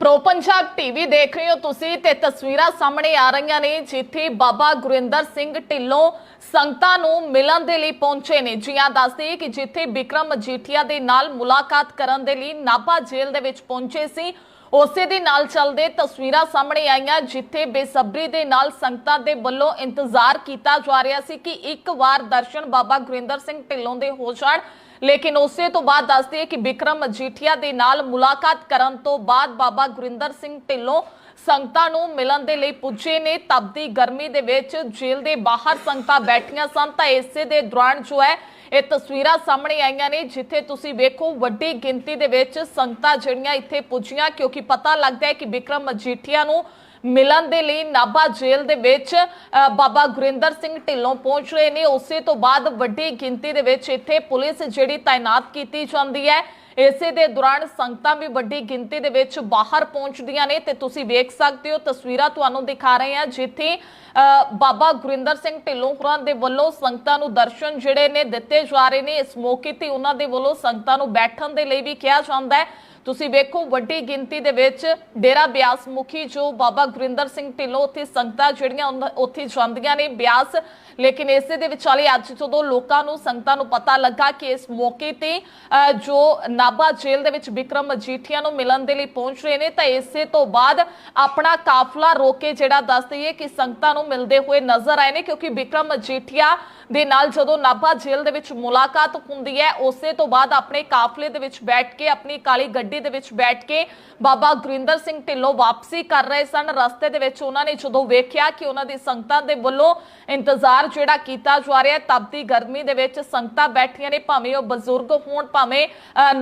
Pro Punjab TV ਦੇਖ ਰਹੇ ਹੋ ਤੁਸੀਂ ਤੇ ਤਸਵੀਰਾਂ ਸਾਹਮਣੇ ਆ ਰਹੀਆਂ ਨੇ, ਜਿੱਥੇ ਬਾਬਾ ਗੁਰਿੰਦਰ ਸਿੰਘ ਢਿੱਲੋਂ ਸੰਗਤਾਂ ਨੂੰ ਮਿਲਣ ਦੇ ਲਈ ਪਹੁੰਚੇ ਨੇ। ਜੀਆਂ ਦੱਸਦੇ ਕਿ ਜਿੱਥੇ ਵਿਕਰਮ ਮਜੀਠੀਆ ਦੇ ਨਾਲ ਮੁਲਾਕਾਤ ਕਰਨ ਦੇ ਲਈ ਨਾਭਾ ਜੇਲ੍ਹ ਦੇ ਵਿੱਚ ਪਹੁੰਚੇ ਸੀ, ਉਸੇ ਦੇ ਨਾਲ ਚੱਲਦੇ ਤਸਵੀਰਾਂ ਸਾਹਮਣੇ ਆਈਆਂ, ਜਿੱਥੇ ਬੇਸਬਰੀ ਦੇ ਨਾਲ ਸੰਗਤਾਂ ਦੇ ਵੱਲੋਂ ਇੰਤਜ਼ਾਰ ਕੀਤਾ ਜਾ ਰਿਹਾ ਸੀ ਕਿ ਇੱਕ ਵਾਰ ਦਰਸ਼ਨ ਬਾਬਾ ਗੁਰਿੰਦਰ ਸਿੰਘ ਢਿੱਲੋਂ ਦੇ ਹੋ ਜਾਣ। ਲੇਕਿਨ ਉਸੇ ਤੋਂ ਬਾਅਦ ਦੱਸਦੇ ਕਿ ਵਿਕਰਮ ਮਜੀਠੀਆ ਦੇ ਨਾਲ ਮੁਲਾਕਾਤ ਕਰਨ ਤੋਂ ਬਾਅਦ ਬਾਬਾ ਗੁਰਿੰਦਰ ਸਿੰਘ ਢਿੱਲੋਂ ਸੰਗਤਾਂ ਨੂੰ ਮਿਲਣ ਦੇ ਲਈ ਪੁੱਜੇ ਨੇ। ਤਪਦੀ ਗਰਮੀ ਦੇ ਵਿੱਚ ਜੇਲ੍ਹ ਦੇ ਬਾਹਰ ਸੰਗਤਾਂ ਬੈਠੀਆਂ ਸਨ ਤਾਂ ਇਸੇ ਦੇ ਦੌਰਾਨ ਜੋ ਹੈ, ਇਹ ਤਸਵੀਰਾਂ ਸਾਹਮਣੇ ਆਈਆਂ ਨੇ, ਜਿੱਥੇ ਤੁਸੀਂ ਵੇਖੋ ਵੱਡੀ ਗਿਣਤੀ ਦੇ ਵਿੱਚ ਸੰਗਤਾਂ ਜਿਹੜੀਆਂ ਇੱਥੇ ਪੁੱਜੀਆਂ ਕਿਉਂਕਿ ਪਤਾ ਲੱਗਦਾ ਹੈ ਕਿ ਵਿਕਰਮ ਮਜੀਠੀਆ ਨੂੰ ਮਿਲਣ ਦੇ ਲਈ ਨਾਭਾ ਜੇਲ੍ਹ ਦੇ ਵਿੱਚ ਅ, ਬਾਬਾ ਗੁਰਿੰਦਰ ਸਿੰਘ ਢਿੱਲੋਂ ਪਹੁੰਚ ਰਹੇ ਨੇ। ਉਸੇ ਤੋਂ ਬਾਅਦ ਵੱਡੀ ਗਿਣਤੀ ਦੇ ਵਿੱਚ ਇੱਥੇ ਪੁਲਿਸ ਜਿਹੜੀ ਤਾਇਨਾਤ ਕੀਤੀ ਜਾਂਦੀ ਹੈ। ਇਸੇ ਦੇ ਦੌਰਾਨ ਸੰਗਤਾਂ ਵੀ ਵੱਡੀ ਗਿਣਤੀ ਦੇ ਵਿੱਚ ਬਾਹਰ ਪਹੁੰਚਦੀਆਂ ਨੇ ਤੇ ਤੁਸੀਂ ਵੇਖ ਸਕਦੇ ਹੋ ਤਸਵੀਰਾਂ ਤੁਹਾਨੂੰ ਦਿਖਾ ਰਹੇ ਹਾਂ ਜਿੱਥੇ ਅ, ਬਾਬਾ ਗੁਰਿੰਦਰ ਸਿੰਘ ਢਿੱਲੋਂ ਹੋਰਾਂ ਦੇ ਵੱਲੋਂ ਸੰਗਤਾਂ ਨੂੰ ਦਰਸ਼ਨ ਜਿਹੜੇ ਨੇ ਦਿੱਤੇ ਜਾ ਰਹੇ ਨੇ। ਇਸ ਮੌਕੇ ਤੇ ਉਹਨਾਂ ਦੇ ਵੱਲੋਂ ਸੰਗਤਾਂ ਨੂੰ ਬੈਠਣ ਦੇ ਲਈ ਵੀ ਕਿਹਾ ਜਾਂਦਾ ਹੈ। ਤੁਸੀਂ ਵੇਖੋ ਵੱਡੀ ਗਿਣਤੀ ਦੇ ਵਿੱਚ ਡੇਰਾ ਬਿਆਸ ਮੁਖੀ ਜੋ ਬਾਬਾ ਗੁਰਿੰਦਰ ਸਿੰਘ ਢਿੱਲੋਂ ਉੱਥੇ ਸੰਗਤਾਂ ਜਿਹੜੀਆਂ ਉੱਥੇ ਜਾਂਦੀਆਂ ਨੇ ਬਿਆਸ। ਲੇਕਿਨ ਇਸੇ ਦੇ ਵਿਚਾਲੇ ਅੱਜ ਜਦੋਂ ਲੋਕਾਂ ਨੂੰ ਸੰਗਤਾਂ ਨੂੰ ਪਤਾ ਲੱਗਾ ਕਿ ਇਸ ਮੌਕੇ ਤੇ ਅ, ਜੋ ਨਾਭਾ ਜੇਲ੍ਹ ਦੇ ਵਿੱਚ ਵਿਕਰਮ ਮਜੀਠੀਆ ਨੂੰ ਮਿਲਣ ਦੇ ਲਈ ਪਹੁੰਚ ਰਹੇ ਨੇ, ਤਾਂ ਇਸੇ ਤੋਂ ਬਾਅਦ ਆਪਣਾ ਕਾਫਲਾ ਰੋਕ ਕੇ ਜਿਹੜਾ ਦੱਸ ਦਈਏ ਕਿ ਸੰਗਤਾਂ ਨੂੰ ਮਿਲਦੇ ਹੋਏ ਨਜ਼ਰ ਆਏ ਨੇ, ਕਿਉਂਕਿ ਵਿਕਰਮ ਮਜੀਠੀਆ ਦੇ ਨਾਲ ਜਦੋਂ ਨਾਭਾ ਜੇਲ੍ਹ ਦੇ ਵਿੱਚ ਮੁਲਾਕਾਤ ਹੁੰਦੀ ਹੈ, ਉਸੇ ਤੋਂ ਬਾਅਦ ਆਪਣੇ ਕਾਫਲੇ ਦੇ ਵਿੱਚ ਬੈਠ ਕੇ, ਆਪਣੀ ਕਾਲੀ ਗੱਡੀ ਦੇ ਵਿੱਚ ਬੈਠ ਕੇ ਬਾਬਾ ਗੁਰਿੰਦਰ ਸਿੰਘ ਢਿੱਲੋਂ ਵਾਪਸੀ ਕਰ ਰਹੇ ਸਨ। ਰਸਤੇ ਦੇ ਵਿੱਚ ਉਹਨਾਂ ਨੇ ਜਦੋਂ ਵੇਖਿਆ ਕਿ ਉਹਨਾਂ ਦੀ ਸੰਗਤਾਂ ਦੇ ਵੱਲੋਂ ਇੰਤਜ਼ਾਰ ਜਿਹੜਾ ਕੀਤਾ ਜਾ ਰਿਹਾ ਹੈ, ਤਪਦੀ ਗਰਮੀ ਦੇ ਵਿੱਚ ਸੰਗਤਾਂ ਬੈਠੀਆਂ ਨੇ, ਭਾਵੇਂ ਉਹ ਬਜ਼ੁਰਗ ਹੋਣ, ਭਾਵੇਂ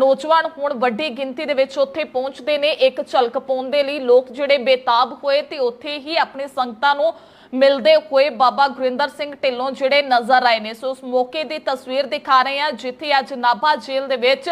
ਨੌਜਵਾਨ ਹੋਣ ਵੱਡੀ ਗਿਣਤੀ ਦੇ ਵਿੱਚ ਉੱਥੇ ਪਹੁੰਚਦੇ ਨੇ। ਇੱਕ ਝਲਕ ਪਾਉਣ ਦੇ ਲਈ ਲੋਕ ਜਿਹੜੇ ਬੇਤਾਬ ਹੋਏ ਤੇ ਉੱਥੇ ਹੀ ਆਪਣੀ ਸੰਗਤਾਂ ਨੂੰ ਮਿਲਦੇ ਹੋਏ ਬਾਬਾ ਗੁਰਿੰਦਰ ਸਿੰਘ ਢਿੱਲੋਂ ਜਿਹੜੇ ਨਜ਼ਰ ਆਏ ਨੇ। ਸੋ ਉਸ ਮੌਕੇ ਦੀ ਤਸਵੀਰ ਦਿਖਾ ਰਹੇ ਹਾਂ, ਜਿੱਥੇ ਅੱਜ ਨਾਭਾ ਜੇਲ੍ਹ ਦੇ ਵਿੱਚ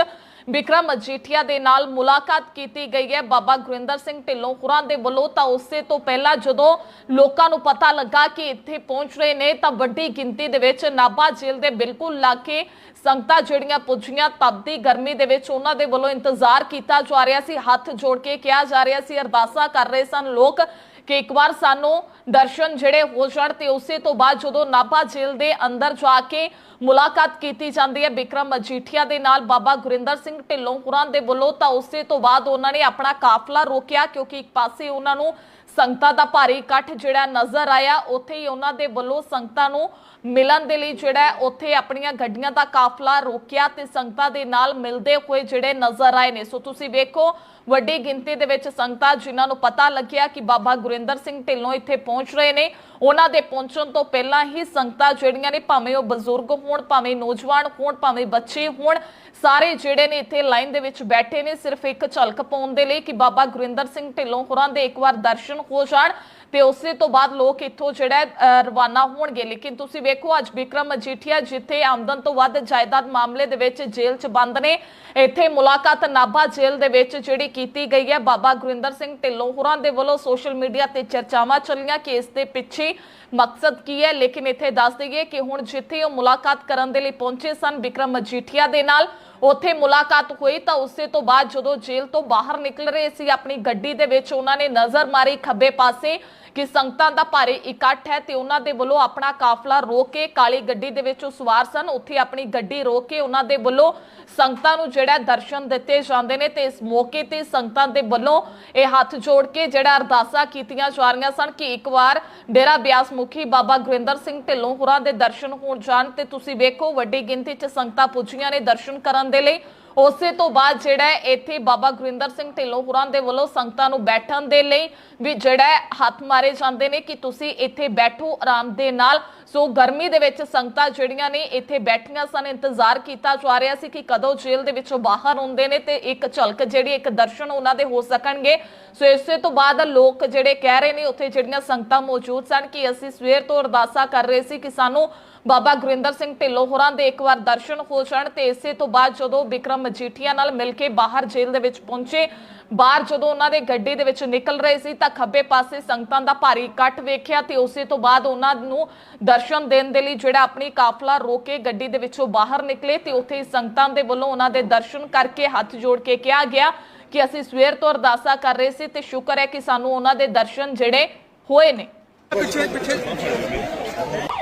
ਵਿਕਰਮ ਮਜੀਠੀਆ ਦੇ ਨਾਲ ਮੁਲਾਕਾਤ ਕੀਤੀ ਗਈ ਹੈ। ਬਾਬਾ ਗੁਰਿੰਦਰ ਸਿੰਘ ਢਿੱਲੋਂ ਹੋਰਾਂ ਦੇ ਵੱਲੋਂ ਤਾਂ ਉਸੇ ਤੋਂ ਪਹਿਲਾਂ ਜਦੋਂ ਲੋਕਾਂ ਨੂੰ ਪਤਾ ਲੱਗਾ ਕਿ ਇੱਥੇ ਪਹੁੰਚ ਰਹੇ ਨੇ ਤਾਂ ਵੱਡੀ ਗਿਣਤੀ ਦੇ ਵਿੱਚ ਨਾਭਾ ਜੇਲ੍ਹ ਦੇ ਬਿਲਕੁਲ ਲਾਗੇ ਸੰਗਤਾਂ ਜਿਹੜੀਆਂ ਪੁੱਜੀਆਂ ਤਪਦੀ ਗਰਮੀ ਦੇ ਵਿੱਚ ਉਹਨਾਂ ਦੇ ਵੱਲੋਂ ਇੰਤਜ਼ਾਰ ਕੀਤਾ ਜਾ ਰਿਹਾ ਸੀ। ਹੱਥ ਜੋੜ ਕੇ ਕਿਹਾ ਜਾ ਰਿਹਾ ਸੀ, ਅਰਦਾਸਾਂ ਕਰ ਰਹੇ ਸਨ। ਲੋਕ ਕਿ ਇੱਕ ਵਾਰ ਸਾਨੂੰ ਦਰਸ਼ਨ ਜਿਹੜੇ ਹੋ ਜਾਣ ਤੇ ਉਸੇ ਤੋਂ ਬਾਅਦ ਜਦੋਂ ਨਾਭਾ ਜੇਲ੍ਹ ਦੇ ਅੰਦਰ ਜਾ ਕੇ ਮੁਲਾਕਾਤ ਕੀਤੀ ਜਾਂਦੀ ਹੈ ਬਿਕਰਮ ਮਜੀਠੀਆ ਦੇ ਨਾਲ ਬਾਬਾ ਗੁਰਿੰਦਰ ਸਿੰਘ ਢਿੱਲੋਂ ਹੋਰਾਂ ਦੇ ਵੱਲੋਂ, ਤਾਂ ਉਸੇ ਤੋਂ ਬਾਅਦ ਉਹਨਾਂ ਨੇ ਆਪਣਾ ਕਾਫਲਾ ਰੋਕਿਆ ਕਿਉਂਕਿ ਇੱਕ ਪਾਸੇ ਉਹਨਾਂ ਨੂੰ ਸੰਗਤਾਂ ਦਾ ਭਾਰੀ ਇਕੱਠ ਜਿਹੜਾ ਨਜ਼ਰ ਆਇਆ, ਉੱਥੇ ਹੀ ਉਹਨਾਂ ਦੇ ਵੱਲੋਂ ਸੰਗਤਾਂ ਨੂੰ ਮਿਲਣ ਦੇ ਲਈ ਜਿਹੜਾ ਉੱਥੇ ਆਪਣੀਆਂ ਗੱਡੀਆਂ ਦਾ ਕਾਫਲਾ ਰੋਕਿਆ ਤੇ ਸੰਗਤਾਂ ਦੇ ਨਾਲ ਮਿਲਦੇ ਹੋਏ ਜਿਹੜੇ ਨਜ਼ਰ ਆਏ ਨੇ। ਸੋ ਤੁਸੀਂ ਵੇਖੋ, ਵੱਡੀ ਗਿਣਤੀ ਦੇ ਵਿੱਚ ਸੰਗਤਾਂ ਜਿਨ੍ਹਾਂ ਨੂੰ ਪਤਾ ਲੱਗਿਆ ਕਿ ਬਾਬਾ ਗੁਰਿੰਦਰ ਸਿੰਘ ਢਿੱਲੋਂ ਇੱਥੇ ਪਹੁੰਚ ਰਹੇ ਨੇ। ਉਹਨਾਂ ਦੇ ਪਹੁੰਚਣ ਤੋਂ ਪਹਿਲਾਂ ਹੀ ਸੰਗਤਾਂ ਜਿਹੜੀਆਂ ਨੇ ਭਾਵੇਂ ਉਹ ਬਜ਼ੁਰਗ ਹੋਣ, ਭਾਵੇਂ ਨੌਜਵਾਨ ਹੋਣ, ਭਾਵੇਂ ਬੱਚੇ ਹੋਣ, ਸਾਰੇ ਜਿਹੜੇ ਨੇ ਇੱਥੇ ਲਾਈਨ ਦੇ ਵਿੱਚ ਬੈਠੇ ਨੇ, ਸਿਰਫ ਇੱਕ ਝਲਕ ਪਾਉਣ ਦੇ ਲਈ ਕਿ ਬਾਬਾ ਗੁਰਿੰਦਰ ਸਿੰਘ ਢਿੱਲੋਂ ਹੋਰਾਂ ਦੇ ਇੱਕ ਵਾਰ ਦਰਸ਼ਨ ਹੋ ਜਾਣ। ਤੇ ਉਸੇ ਤੋਂ ਬਾਅਦ ਲੋਕ ਇੱਥੋਂ ਜਿਹੜਾ ਰਵਾਨਾ ਹੋਣਗੇ। ਲੇਕਿਨ ਤੁਸੀਂ ਵੇਖੋ, ਅੱਜ ਵਿਕਰਮ ਮਜੀਠੀਆ ਜਿੱਥੇ ਆਮਦਨ ਤੋਂ ਵੱਧ ਜਾਇਦਾਦ ਮਾਮਲੇ ਦੇ ਵਿੱਚ ਜੇਲ੍ਹ 'ਚ ਬੰਦ ਨੇ, ਇੱਥੇ ਮੁਲਾਕਾਤ ਨਾਭਾ ਜੇਲ੍ਹ ਦੇ ਵਿੱਚ ਜਿਹੜੀ ਕੀਤੀ ਗਈ ਹੈ। ਬਾਬਾ ਗੁਰਿੰਦਰ ਸਿੰਘ ਢਿੱਲੋਂ ਹੋਰਾਂ ਦੇ ਵੱਲੋਂ ਸੋਸ਼ਲ ਮੀਡੀਆ ਤੇ ਚਰਚਾਵਾਂ ਚੱਲੀਆਂ ਕਿ ਇਸ ਦੇ ਪਿੱਛੇ ਮਕਸਦ ਕੀ ਹੈ? ਲੇਕਿਨ ਇੱਥੇ ਦੱਸ ਦਈਏ ਕਿ ਹੁਣ ਜਿੱਥੇ ਉਹ ਮੁਲਾਕਾਤ ਕਰਨ ਦੇ ਲਈ ਪਹੁੰਚੇ ਸਨ ਵਿਕਰਮ ਮਜੀਠੀਆ ਦੇ ਨਾਲ ਉੱਥੇ ਮੁਲਾਕਾਤ ਹੋਈ ਤਾਂ ਉਸੇ ਤੋਂ ਬਾਅਦ ਜਦੋਂ ਜੇਲ੍ਹ ਤੋਂ ਬਾਹਰ ਨਿਕਲ ਰਹੇ ਸੀ, ਆਪਣੀ ਗੱਡੀ ਦੇ ਵਿੱਚ ਉਹਨਾਂ ਨੇ ਨਜ਼ਰ ਮਾਰੀ ਖੱਬੇ ਪਾਸੇ। ਕਿ ਸੰਗਤਾਂ ਦਾ ਭਾਰੀ ਇਕੱਠ ਹੈ ਤੇ ਉਹਨਾਂ ਦੇ ਵੱਲੋਂ ਆਪਣਾ ਕਾਫਲਾ ਰੋਕ ਕੇ ਕਾਲੀ ਗੱਡੀ ਦੇ ਵਿੱਚ ਸਵਾਰ ਸਨ। ਉੱਥੇ ਆਪਣੀ ਗੱਡੀ ਰੋਕ ਕੇ ਉਹਨਾਂ ਦੇ ਵੱਲੋਂ ਸੰਗਤਾਂ ਨੂੰ ਜਿਹੜਾ ਦਰਸ਼ਨ ਦਿੱਤੇ ਜਾਂਦੇ ਨੇ ਤੇ ਇਸ ਮੌਕੇ ਤੇ ਸੰਗਤਾਂ ਦੇ ਵੱਲੋਂ ਇਹ ਹੱਥ ਜੋੜ ਕੇ ਜਿਹੜਾ ਅਰਦਾਸਾਂ ਕੀਤੀਆਂ ਜਾ ਰਹੀਆਂ ਸਨ ਕਿ ਇੱਕ ਵਾਰ ਡੇਰਾ ਬਿਆਸ ਮੁਖੀ ਬਾਬਾ ਗੁਰਿੰਦਰ ਸਿੰਘ ਢਿੱਲੋਂ ਹੋਰਾਂ ਦੇ ਦਰਸ਼ਨ ਹੋਣ ਜਾਣ ਤੇ ਤੁਸੀਂ ਵੇਖੋ ਵੱਡੀ ਗਿਣਤੀ 'ਚ ਸੰਗਤਾਂ ਪੁੱਜੀਆਂ ਨੇ ਦਰਸ਼ਨ ਕਰਨ ਦੇ ਲਈ। ਉਸੇ ਤੋਂ ਬਾਅਦ ਜਿਹੜਾ ਇੱਥੇ ਬਾਬਾ ਗੁਰਿੰਦਰ ਸਿੰਘ ਢਿੱਲੋਂ ਹੋਰਾਂ ਦੇ ਵੱਲੋਂ ਸੰਗਤਾਂ ਨੂੰ ਬੈਠਣ ਦੇ ਲਈ ਵੀ ਜਿਹੜਾ ਹੱਥ ਮਾਰੇ ਜਾਂਦੇ ਨੇ ਕਿ ਤੁਸੀਂ ਇੱਥੇ ਬੈਠੋ ਆਰਾਮ ਦੇ ਨਾਲ। ਸੋ ਗਰਮੀ ਦੇ ਵਿੱਚ ਸੰਗਤਾਂ ਜਿਹੜੀਆਂ ਨੇ ਇੱਥੇ ਬੈਠੀਆਂ ਸਨ, ਇੰਤਜ਼ਾਰ ਕੀਤਾ ਜਾ ਰਿਹਾ ਸੀ ਕਿ ਕਦੋਂ ਜੇਲ੍ਹ ਦੇ ਵਿੱਚੋਂ ਬਾਹਰ ਹੁੰਦੇ ਨੇ ਤੇ ਇੱਕ ਝਲਕ ਜਿਹੜੀ, ਇੱਕ ਦਰਸ਼ਨ ਉਹਨਾਂ ਦੇ ਹੋ ਸਕਣਗੇ। ਸੋ ਇਸੇ ਤੋਂ ਬਾਅਦ ਲੋਕ ਜਿਹੜੇ ਕਹਿ ਰਹੇ ਨੇ, ਉੱਥੇ ਜਿਹੜੀਆਂ ਸੰਗਤਾਂ ਮੌਜੂਦ ਸਨ ਕਿ ਅਸੀਂ ਸਵੇਰ ਤੋਂ ਅਰਦਾਸਾਂ ਕਰ ਰਹੇ ਸੀ ਕਿ ਸਾਨੂੰ ਬਾਬਾ ਗੁਰਿੰਦਰ ਸਿੰਘ ਢਿੱਲੋਂ ਹੋਰਾਂ ਦੇ ਇੱਕ ਵਾਰ ਦਰਸ਼ਨ ਹੋ ਜਾਣ ਤੇ ਇਸੇ ਤੋਂ ਬਾਅਦ ਜਦੋਂ ਵਿਕਰਮ ਮਜੀਠੀਆ ਨਾਲ ਮਿਲ ਕੇ ਬਾਹਰ ਜੇਲ੍ਹ ਦੇ ਵਿੱਚ ਪਹੁੰਚੇ ਬਾਹਰ ਜਦੋਂ ਉਹਨਾਂ ਦੇ ਗੱਡੀ ਦੇ ਵਿੱਚ ਨਿਕਲ ਰਹੇ ਸੀ ਤਾਂ ਖੱਬੇ ਪਾਸੇ ਸੰਗਤਾਂ ਦਾ ਭਾਰੀ ਇਕੱਠ ਵੇਖਿਆ ਤੇ ਉਸੇ ਤੋਂ ਬਾਅਦ ਉਹਨਾਂ ਨੂੰ ਦਰਸ਼ਨ ਦੇਣ ਦੇ ਲਈ ਜਿਹੜਾ ਆਪਣੀ ਕਾਫਲਾ ਰੋਕੇ ਗੱਡੀ ਦੇ ਵਿੱਚੋਂ ਬਾਹਰ ਨਿਕਲੇ ਤੇ ਉੱਥੇ ਹੀ ਸੰਗਤਾਂ ਦੇ ਵੱਲੋਂ ਉਹਨਾਂ ਦੇ ਦਰਸ਼ਨ ਕਰਕੇ ਹੱਥ ਜੋੜ ਕੇ ਕਿਹਾ ਗਿਆ ਕਿ ਅਸੀਂ ਸਵੇਰ ਤੋਂ ਅਰਦਾਸਾਂ ਕਰ ਰਹੇ ਸੀ ਤੇ ਸ਼ੁਕਰ ਹੈ ਕਿ ਸਾਨੂੰ ਉਹਨਾਂ ਦੇ ਦਰਸ਼ਨ ਜਿਹੜੇ ਹੋਏ ਨੇ। ਪਿੱਛੇ ਪਿੱਛੇ।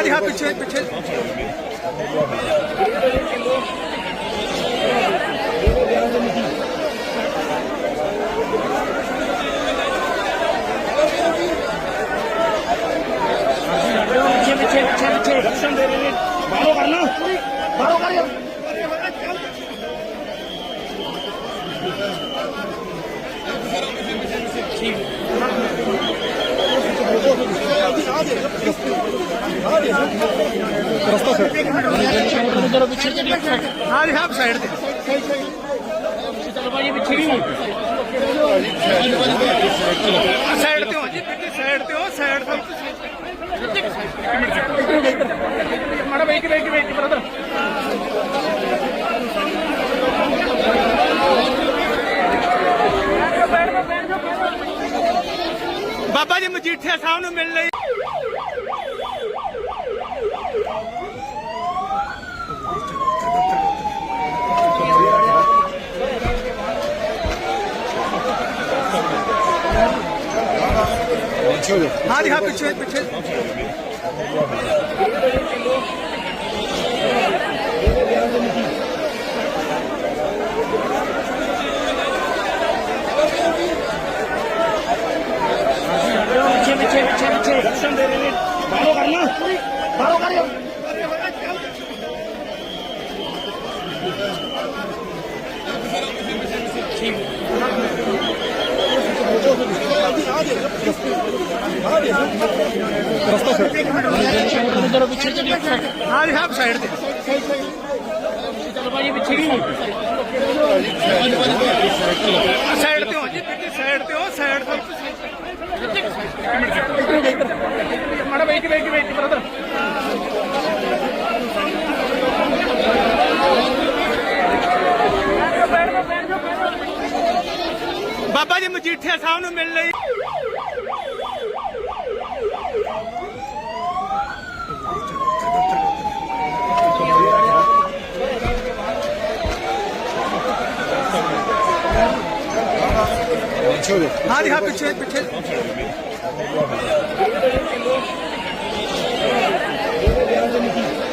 ਹਾਂਜੀ ਹਾਂ ਪਿੱਛੇ ਪਿੱਛੇ। ਪਿੱਛੇ ਪਿੱਛੇ ਪਿੱਛੇ ਪਿੱਛੇ ਦਰਸ਼ਨ ਦੇ ਰਹੇ ਨੇ ਬਾਹਰੋਂ ਕਰਨਾ ਬਾਹਰੋਂ ਕਰਿਓ ਠੀਕ ਹੈ ਰਸਤਾ ਸਰ ਜਰਾ ਪਿੱਛੇ ਜੀ ਹਾਂ ਜੀ ਆਪ ਸਾਈਡ ਤੇ ਚਲੋ ਭਾਈ ਪਿੱਛੇ ਨਹੀਂ ਹੋ ਸਾਈਡ ਤੇ ਹੋ ਜੀ ਪਿੱਛੇ ਸਾਈਡ ਤੇ ਹੋ ਸਾਈਡ ਤੇ ਮਾੜਾ ਵੇਖ ਵੇਖ ਵੇਖ ਬ੍ਰਦਰ ਬਾਬਾ ਜੀ ਮਜੀਠੀਆ ਸਾਹਿਬ ਨੂੰ ਮਿਲਣ ਲਈ पीछे हो जाओ हाँ दिखा पीछे पीछे पीछे पीछे पीछे पीछे दर्शन दे रहे हैं बारो करना बारो करियो ठीक है ਉਧਰ ਪਿੱਛੇ ਚਲੀ ਹਾਂ ਜੀ ਹਾਂ ਸਾਈਡ ਤੇ ਚਲੋ ਭਾਈ ਪਿੱਛੇ ਨਹੀਂ ਸਾਈਡ ਤੇ ਹੋ ਜੀ ਪਿੱਛੇ ਸਾਈਡ ਤੇ ਹੋ। ਸਾਈਡ ਤੇ ਮਾੜਾ ਵੇਖ ਵੇਖ ਵੇਖ ਬ੍ਰਦਰ ਬਾਬਾ ਜੀ ਮਜੀਠੀਆ ਸਾਹਿਬ ਨੂੰ ਮਿਲਣ ਲਈ ਹਾਂ ਜੀ ਹਾਂ ਪਿੱਛੇ ਪਿੱਛੇ Thank you.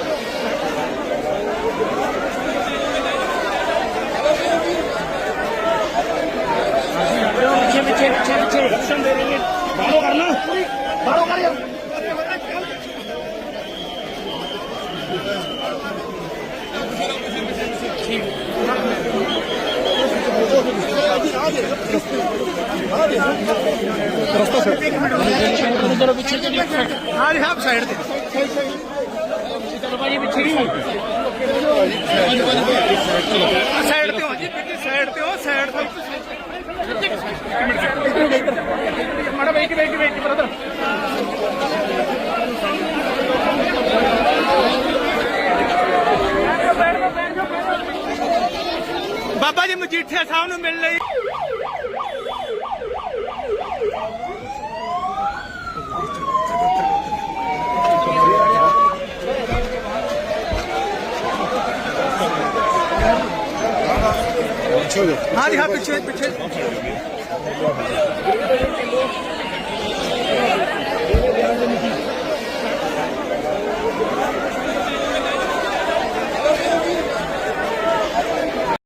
ਪਿੱਛੇ ਪਿੱਛੇ ਪਿੱਛੇ ਦਰਸ਼ਨ ਦੇ ਰਹੀ ਹੈ ਬਾਹਰੋਂ ਕਰਨਾ ਬਾਹਰੋਂ ਕਰ ਯਾਰ ਰਸਤਾ ਸਰ ਜਰਾ ਪਿੱਛੇ ਚਲੀ ਹਾਂ ਰਿਹਾ ਸਾਈਡ ਤੇ ਚਲੋ ਭਾਜੀ ਪਿੱਛੇ ਨਹੀਂ ਸਾਈਡ ਤੇ ਹੋ ਜੀ ਸਾਈਡ ਤੇ ਹੋ ਸਾਈਡ ਤੇ madam wait wait wait brother Baba ji Majithia ਸਾਹਿਬ ਨੂੰ ਮਿਲ ਲਈ। ਹਾਂਜੀ ਹਾਂ ਪਿੱਛੇ ਪਿੱਛੇ। Thank you.